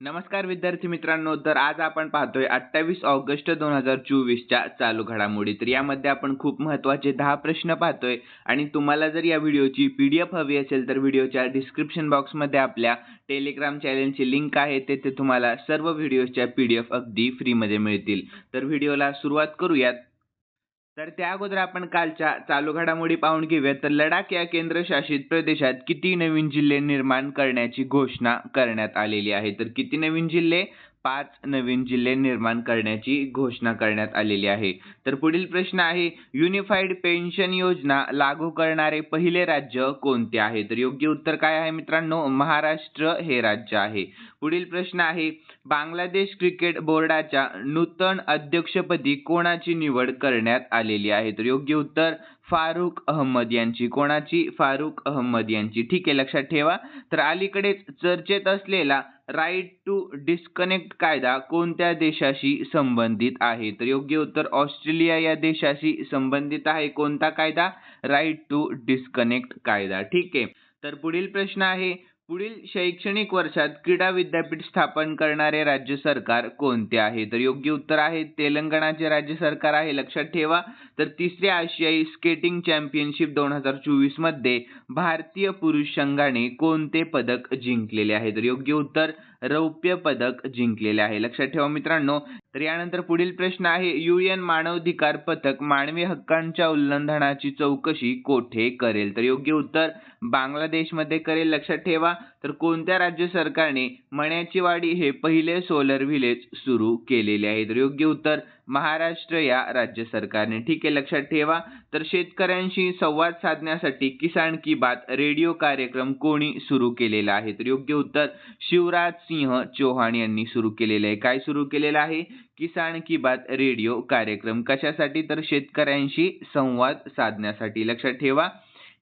नमस्कार विद्यार्थी मित्रांनो तर आज आपण पाहतोय अठ्ठावीस ऑगस्ट दोन हजार चोवीसच्या चालू घडामोडी. तर यामध्ये आपण खूप महत्त्वाचे दहा प्रश्न पाहतोय आणि तुम्हाला जर या व्हिडिओची पी डी एफ हवी असेल तर व्हिडिओच्या डिस्क्रिप्शन बॉक्समध्ये आपल्या टेलिग्राम चॅनलची लिंक आहे तेथे तुम्हाला सर्व व्हिडिओच्या पी डी एफ अगदी फ्रीमध्ये मिळतील. तर व्हिडिओला सुरुवात करूयात. तर त्या अगोदर आपण कालच्या चालू घडामोडी पाहून घेऊयात. तर लडाख या केंद्रशासित प्रदेशात किती नवीन जिल्हे निर्माण करण्याची घोषणा करण्यात आलेली आहे? तर किती नवीन जिल्हे? पाच नवीन जिल्हे निर्माण करण्याची घोषणा करण्यात आलेली आहे. तर पुढील प्रश्न आहे युनिफाईड पेन्शन योजना लागू करणारे पहिले राज्य कोणते आहे? तर योग्य उत्तर काय आहे मित्रांनो? महाराष्ट्र हे राज्य आहे. पुढील प्रश्न आहे बांगलादेश क्रिकेट बोर्डाच्या नूतन अध्यक्षपदी कोणाची निवड करण्यात आलेली आहे? तर योग्य उत्तर फारुख अहमद यांची. कोणाची? फारुख अहमद यांची. ठीक आहे लक्षात ठेवा. तर अलीकडेच चर्चेत असलेला राईट टू डिस्कनेक्ट कायदा कोणत्या देशाशी संबंधित आहे? तर योग्य उत्तर ऑस्ट्रेलिया या देशाशी संबंधित आहे. कोणता कायदा? राईट टू डिस्कनेक्ट कायदा. ठीक आहे. तर पुढील प्रश्न आहे पुढील शैक्षणिक वर्षात क्रीडा विद्यापीठ स्थापन करणारे राज्य सरकार कोणते आहे? तर योग्य उत्तर आहे तेलंगणाचे राज्य सरकार आहे लक्षात ठेवा. तर तिसऱ्या आशियाई स्केटिंग चॅम्पियनशिप दोन हजार चोवीसमध्ये भारतीय पुरुष संघाने कोणते पदक जिंकलेले आहे? तर योग्य उत्तर रौप्य पदक जिंकलेले आहे. लक्षात ठेवा मित्रांनो तर यानंतर पुढील प्रश्न आहे युएन मानवाधिकार पथक मानवी हक्कांच्या उल्लंघनाची चौकशी कोठे करेल? तर योग्य उत्तर बांगलादेशमध्ये करेल. लक्षात ठेवा तर कोणत्या राज्य सरकारने मण्याची वाडी हे पहिले सोलर व्हिलेज सुरू केलेले आहे? तर योग्य उत्तर महाराष्ट्र या राज्य सरकारने. ठीक आहे लक्षात ठेवा. तर शेतकऱ्यांशी संवाद साधण्यासाठी किसान की बात रेडिओ कार्यक्रम कोणी सुरू केलेला आहे? तर योग्य उत्तर शिवराज सिंह चौहान यांनी सुरू केलेलं आहे. काय सुरू केलेलं आहे? किसान की बात रेडिओ कार्यक्रम. कशासाठी? तर शेतकऱ्यांशी संवाद साधण्यासाठी. लक्षात ठेवा.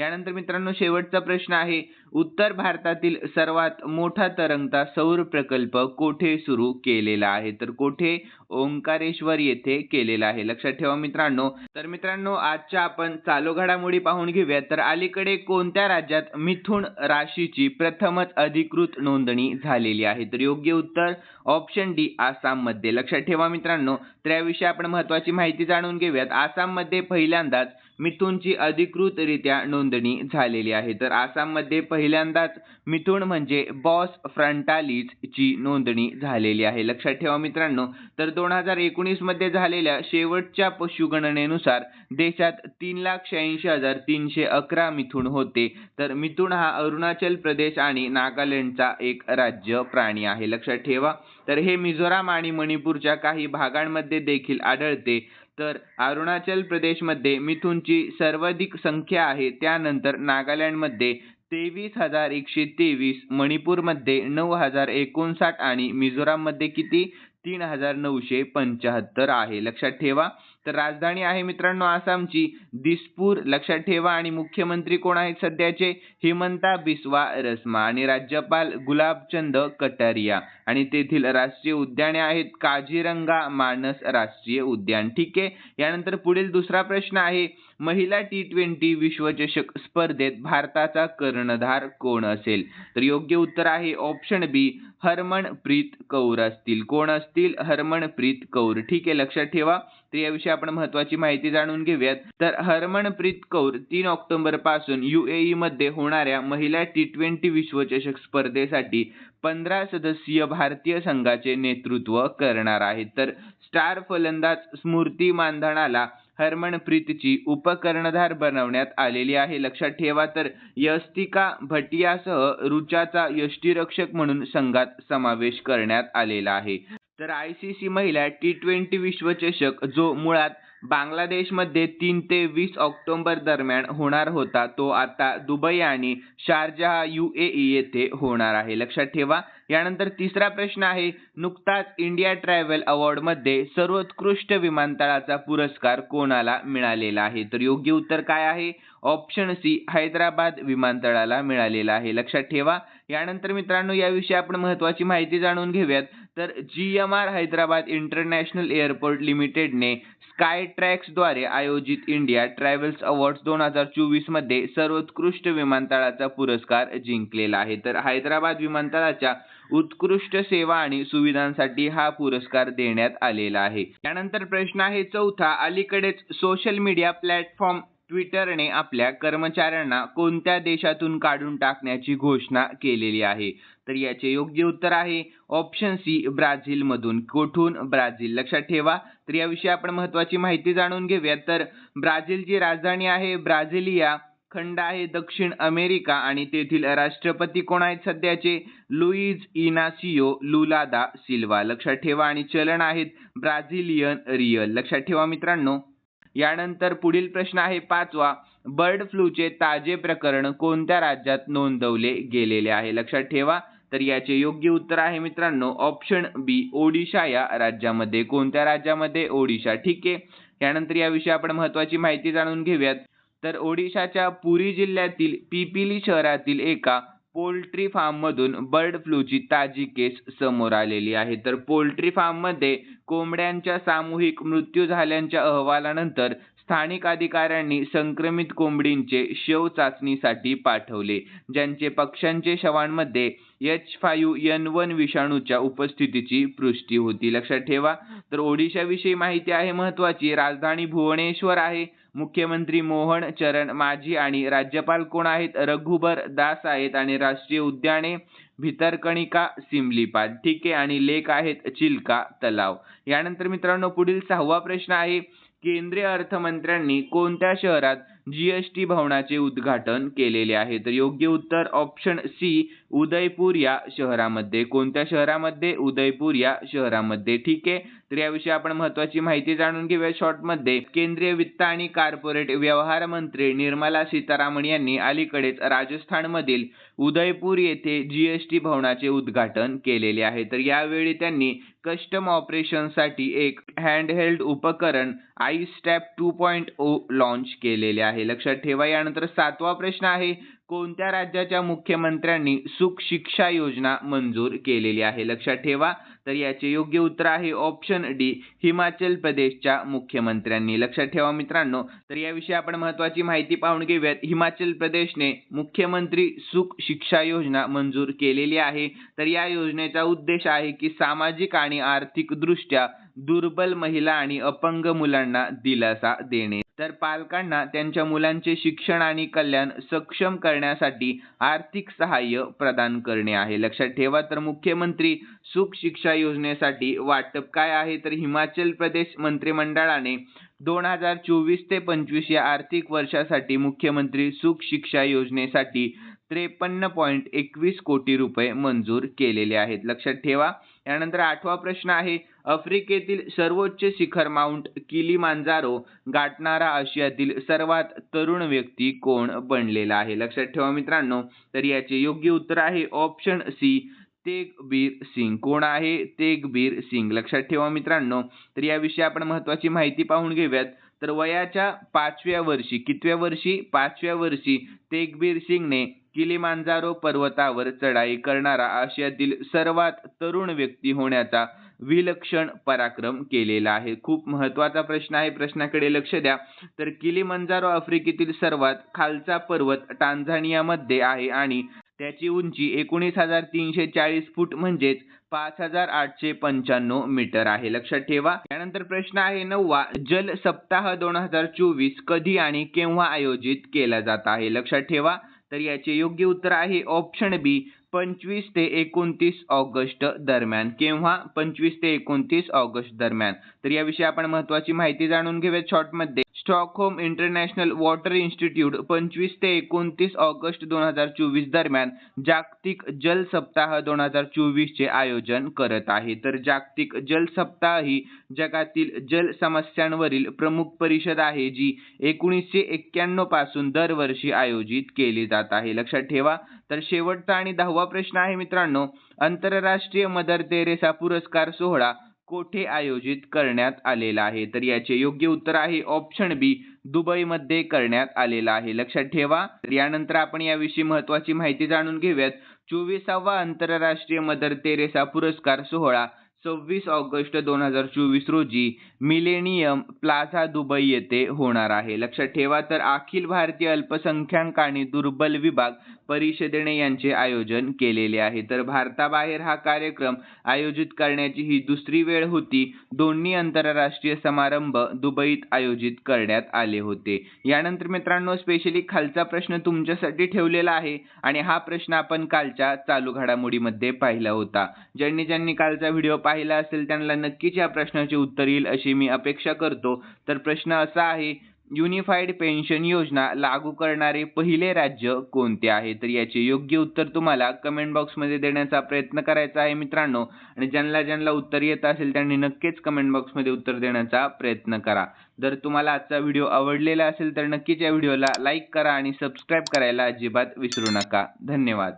यानंतर मित्रांनो शेवटचा प्रश्न आहे. उत्तर भारतातील सर्वात मोठा तरंगता सौर प्रकल्प कोठे सुरू केलेला आहे? तर कोठे ओंकारेश्वर येथे केलेला आहे? लक्षात ठेवा मित्रांनो. तर मित्रांनो आजच्या आपण चालू घडामोडी पाहून घेऊया तर अलीकडे कोणत्या राज्यात मिथुन राशीची प्रथमच अधिकृत नोंदणी झालेली आहे? तर योग्य उत्तर ऑप्शन डी आसाममध्ये लक्षात ठेवा मित्रांनो तर याविषयी आपण महत्वाची माहिती जाणून घेऊयात. आसाममध्ये पहिल्यांदाच मिथुनची अधिकृतरित्या नोंदणी झालेली आहे. तर आसाममध्ये पहिल्यांदाच मिथुन म्हणजे बॉस फ्रंटालिस ची नोंदणी झालेली आहे. लक्षात ठेवा मित्रांनो तर दोन हजार एकोणीसमध्ये झालेल्या शेवटच्या पशुगणनेनुसार देशात तीन लाख शहाऐंशी हजार तीनशे अकरा मिथुन होते. तर मिथुन हा अरुणाचल प्रदेश आणि नागालँडचा एक राज्य प्राणी आहे. लक्षात ठेवा. तर हे मिझोराम आणि मणिपूरच्या काही भागांमध्ये देखील आढळते. तर अरुणाचल प्रदेशमध्ये मिथुनची सर्वाधिक संख्या आहे. त्यानंतर नागालँडमध्ये तेवीस हजार एकशे तेवीस मणिपूरमध्ये नऊ हजार एकोणसाठ आणि मिझोराममध्ये किती? तीन हजार नऊशे पंच्याहत्तर आहे. लक्षात ठेवा. तर राजधानी आहे मित्रांनो आसामची. दिसपूर लक्षात ठेवा. आणि मुख्यमंत्री कोण आहेत सध्याचे? हिमंता बिस्वा रस्मा. आणि राज्यपाल गुलाबचंद कटारिया. आणि तेथील राष्ट्रीय उद्याने आहेत काजीरंगा मानस राष्ट्रीय उद्यान. ठीक आहे? यानंतर पुढील दुसरा प्रश्न आहे. महिला टी ट्वेंटी विश्वचषक स्पर्धेत भारताचा कर्णधार कोण असेल? तर योग्य उत्तर आहे ऑप्शन बी हरमनप्रीत कौर असतील. कोण असतील? हरमनप्रीत कौर. ठीक आहे लक्षात ठेवा. तर याविषयी आपण महत्वाची माहिती जाणून घेऊयात. तर हरमनप्रीत कौर तीन ऑक्टोबरपासून युएई मध्ये होणाऱ्या महिला टी ट्वेंटी विश्वचषक स्पर्धेसाठी पंधरा सदस्यीय भारतीय संघाचे नेतृत्व करणार आहेत. तर स्टार फलंदाज स्मृती मानधनाला हरमनप्रीतची उपकर्णधार बनवण्यात आलेली आहे. लक्षात ठेवा तर यस्तिका भटियासह रुचाचा यष्टीरक्षक म्हणून संघात समावेश करण्यात आलेला आहे. तर आय सी सी महिला टी ट्वेंटी विश्वचषक जो मुळात बांगलादेशमध्ये तीन ते वीस ऑक्टोबर दरम्यान होणार होता तो आता दुबई आणि शारजहा युएई येथे होणार आहे. लक्षात ठेवा यानंतर तिसरा प्रश्न आहे नुकताच इंडिया ट्रॅव्हल अवॉर्डमध्ये सर्वोत्कृष्ट विमानतळाचा पुरस्कार कोणाला मिळालेला आहे? तर योग्य उत्तर काय आहे? ऑप्शन सी हैदराबाद विमानतळाला मिळालेला आहे. लक्षात ठेवा यानंतर मित्रांनो याविषयी आपण महत्वाची माहिती जाणून घेऊयात. तर G M R Hyderabad international airport लिमिटेडने sky ट्रॅक्सद्वारे आयोजित इंडिया ट्रॅव्हल्स अवॉर्ड्स दोन हजार चोवीसमध्ये सर्वोत्कृष्ट विमानतळाचा पुरस्कार जिंकलेला आहे. तर हैदराबाद विमानतळाच्या उत्कृष्ट सेवा आणि सुविधांसाठी हा पुरस्कार देण्यात आलेला आहे. त्यानंतर प्रश्न आहे चौथा अलीकडेच सोशल मीडिया प्लॅटफॉर्म ट्विटरने आपल्या कर्मचाऱ्यांना कोणत्या देशातून काढून टाकण्याची घोषणा केलेली आहे? तर याचे योग्य उत्तर आहे ऑप्शन सी ब्राझील मधून कोठून? ब्राझील. लक्षात ठेवा. तर याविषयी आपण महत्वाची माहिती जाणून घेऊयात. तर ब्राझीलची राजधानी आहे ब्राझिलिया खंड आहे दक्षिण अमेरिका आणि तेथील राष्ट्रपती कोण आहेत सध्याचे? Luiz Inacio Lula da Silva. लक्षात ठेवा आणि चलन आहेत ब्राझिलियन रियल. लक्षात ठेवा मित्रांनो. यानंतर पुढील प्रश्न आहे पाचवा. बर्ड फ्लूचे ताजे प्रकरण कोणत्या राज्यात नोंदवले गेलेले आहे? लक्षात ठेवा. तर याचे योग्य उत्तर आहे मित्रांनो ऑप्शन बी ओडिशा या राज्यामध्ये. कोणत्या राज्यामध्ये? ओडिशा. ठीक आहे. यानंतर याविषयी आपण महत्वाची माहिती जाणून घेऊयात. तर ओडिशाच्या पुरी जिल्ह्यातील पिपिली शहरातील एका पोल्ट्री फार्ममधून बर्ड फ्लूची ताजी केस समोर आलेली आहे. तर पोल्ट्री फार्ममध्ये कोंबड्यांच्या सामूहिक मृत्यू झाल्याच्या अहवालानंतर स्थानिक अधिकाऱ्यांनी संक्रमित कोंबडींचे शव चाचणीसाठी पाठवले ज्यांचे पक्ष्यांचे शवांमध्ये एच फायू एन वन विषाणूच्या उपस्थितीची पुष्टी होती. लक्षात ठेवा तर ओडिशाविषयी माहिती आहे महत्वाची राजधानी भुवनेश्वर आहे. मुख्यमंत्री मोहन चरण माझी आणि राज्यपाल कोण आहेत? रघुबर दास आहेत आणि राष्ट्रीय उद्याने भितरकणिका सिमलीपाल ठीक आहे आणि लेक आहेत चिल्का तलाव. यानंतर मित्रांनो पुढील सहावा प्रश्न आहे केंद्रीय अर्थमंत्र्यांनी कोणत्या शहरात जीएसटी भवनाचे उद्घाटन केलेले आहे. तर योग्य उत्तर ऑप्शन सी उदयपूर या शहरामध्ये. कोणत्या शहरामध्ये? उदयपूर या शहरामध्ये. ठीक आहे? तर याविषयी आपण महत्वाची माहिती जाणून घेऊया शॉर्टमध्ये. केंद्रीय वित्त आणि कार्पोरेट व्यवहार मंत्री निर्मला सीतारामन यांनी अलीकडेच राजस्थानमधील उदयपूर येथे जीएसटी भवनाचे उद्घाटन केलेले आहे. तर यावेळी त्यांनी कस्टम ऑपरेशनसाठी एक हँडहेल्ड उपकरण I stap two point O launch केलेले आहे. लक्षात ठेवा यानंतर सातवा प्रश्न आहे. कोणत्या राज्याच्या मुख्यमंत्र्यांनी सुख शिक्षा योजना मंजूर केलेली आहे? लक्षात ठेवा. तर याचे योग्य उत्तर आहे ऑप्शन डी हिमाचल प्रदेशच्या मुख्यमंत्र्यांनी. लक्षात ठेवा मित्रांनो. तर याविषयी आपण महत्वाची माहिती पाहून घेऊयात. हिमाचल प्रदेशने मुख्यमंत्री सुख शिक्षा योजना मंजूर केलेली आहे. तर या योजनेचा उद्देश आहे की सामाजिक आणि आर्थिक दृष्ट्या दुर्बल महिला आणि अपंग मुलांना दिलासा देणे. तर पालकांना त्यांच्या मुलांचे शिक्षण आणि कल्याण सक्षम करण्यासाठी आर्थिक सहाय्य प्रदान करणे आहे. लक्षात ठेवा तर मुख्यमंत्री सुख शिक्षा योजनेसाठी वाटप काय आहे? तर हिमाचल प्रदेश मंत्रिमंडळाने दोन हजार चोवीस ते पंचवीस या आर्थिक वर्षासाठी मुख्यमंत्री सुख शिक्षा योजनेसाठी त्रेपन्न पॉईंट एकवीस कोटी रुपये मंजूर केलेले आहेत. लक्षात ठेवा यानंतर आठवा प्रश्न आहे आफ्रिकेतील सर्वोच्च शिखर माउंट किलीमांजारो गाठणारा आशियातील सर्वात तरुण व्यक्ती कोण बनलेला आहे? लक्षात ठेवा मित्रांनो तर याचे योग्य उत्तर आहे ऑप्शन सी तेगबीर सिंग. कोण आहे तेगबीर सिंग? लक्षात ठेवा मित्रांनो तर याविषयी आपण महत्वाची माहिती पाहून घेऊयात. तर वयाच्या पाचव्या वर्षी कितव्या वर्षी? पाचव्या वर्षी तेगबीर सिंगने किलीमांजारो पर्वतावर चढाई करणारा आशियातील सर्वात तरुण व्यक्ती होण्याचा विलक्षण पराक्रम केलेला आहे. खूप महत्त्वाचा प्रश्न आहे. प्रश्नाकडे लक्ष द्या. तर किलिमंजारो आफ्रिकेतील सर्वात खालचा पर्वत टांझानियामध्ये आहे आणि त्याची उंची एकोणीस हजार तीनशे चाळीस फूट म्हणजेच पाच हजार आठशे पंच्याण्णव मीटर आहे. लक्षात ठेवा. त्यानंतर प्रश्न आहे नववा जल सप्ताह दोन हजार चोवीस कधी आणि केव्हा आयोजित केला जात आहे? लक्षात ठेवा. तर याचे योग्य उत्तर आहे ऑप्शन बी पंचवीस ते एकोणतीस ऑगस्ट दरम्यान. केव्हा? पंचवीस ते एकोणतीस ऑगस्ट दरम्यान. तर याविषयी आपण महत्वाची माहिती जाणून घेऊया शॉर्टमध्ये स्टॉकहोम इंटरनॅशनल वॉटर इन्स्टिट्यूट पंचवीस ते एकोणतीस ऑगस्ट दोन हजार चोवीस दरम्यान जागतिक जल सप्ताह दोन हजार चोवीसचे आयोजन करत आहे. तर जागतिक जल सप्ताह ही जगातील जल समस्यांवरील प्रमुख परिषद आहे जी एकोणीसशे एक्क्याण्णवपासून दरवर्षी आयोजित केली जात आहे. लक्षात ठेवा तर शेवटचा आणि दहावा प्रश्न आहे मित्रांनो. आंतरराष्ट्रीय मदर तेरेसा पुरस्कार सोहळा कोठे आयोजित करण्यात आलेला आहे? तर याचे योग्य उत्तर आहे ऑप्शन बी दुबईमध्ये करण्यात आलेला आहे. लक्षात ठेवा. तर यानंतर आपण याविषयी महत्वाची माहिती जाणून घेऊयात. चोवीसावा आंतरराष्ट्रीय मदर तेरेसा पुरस्कार सोहळा. सव्वीस ऑगस्ट दोन हजार चोवीस रोजी मिलेनियम प्लाझा दुबई येथे होणार आहे. लक्षात ठेवा तर अखिल भारतीय अल्पसंख्याक आणि दुर्बल विभाग परिषदेने यांचे आयोजन केलेले आहे. तर भारताबाहेर हा कार्यक्रम आयोजित करण्याची ही दुसरी वेळ होती. दोन्ही आंतरराष्ट्रीय समारंभ दुबईत आयोजित करण्यात आले होते. यानंतर मित्रांनो स्पेशली खालचा प्रश्न तुमच्यासाठी ठेवलेला आहे आणि हा प्रश्न आपण कालच्या चालू घडामोडीमध्ये पाहिला होता. ज्यांनी ज्यांनी कालचा व्हिडिओ पाहिला असेल त्यांना नक्कीच या प्रश्नाचे उत्तर येईल अशी मी अपेक्षा करतो. तर प्रश्न असा आहे युनिफाईड पेन्शन योजना लागू करणारे पहिले राज्य कोणते आहे? तर याचे योग्य उत्तर तुम्हाला कमेंट बॉक्समध्ये देण्याचा प्रयत्न करायचा आहे मित्रांनो. आणि ज्यांना ज्यांना उत्तर येत असेल त्यांनी नक्कीच कमेंट बॉक्समध्ये उत्तर देण्याचा प्रयत्न करा. जर तुम्हाला आजचा व्हिडिओ आवडलेला असेल तर नक्कीच या व्हिडिओला लाईक करा आणि सबस्क्राईब करायला अजिबात विसरू नका. धन्यवाद.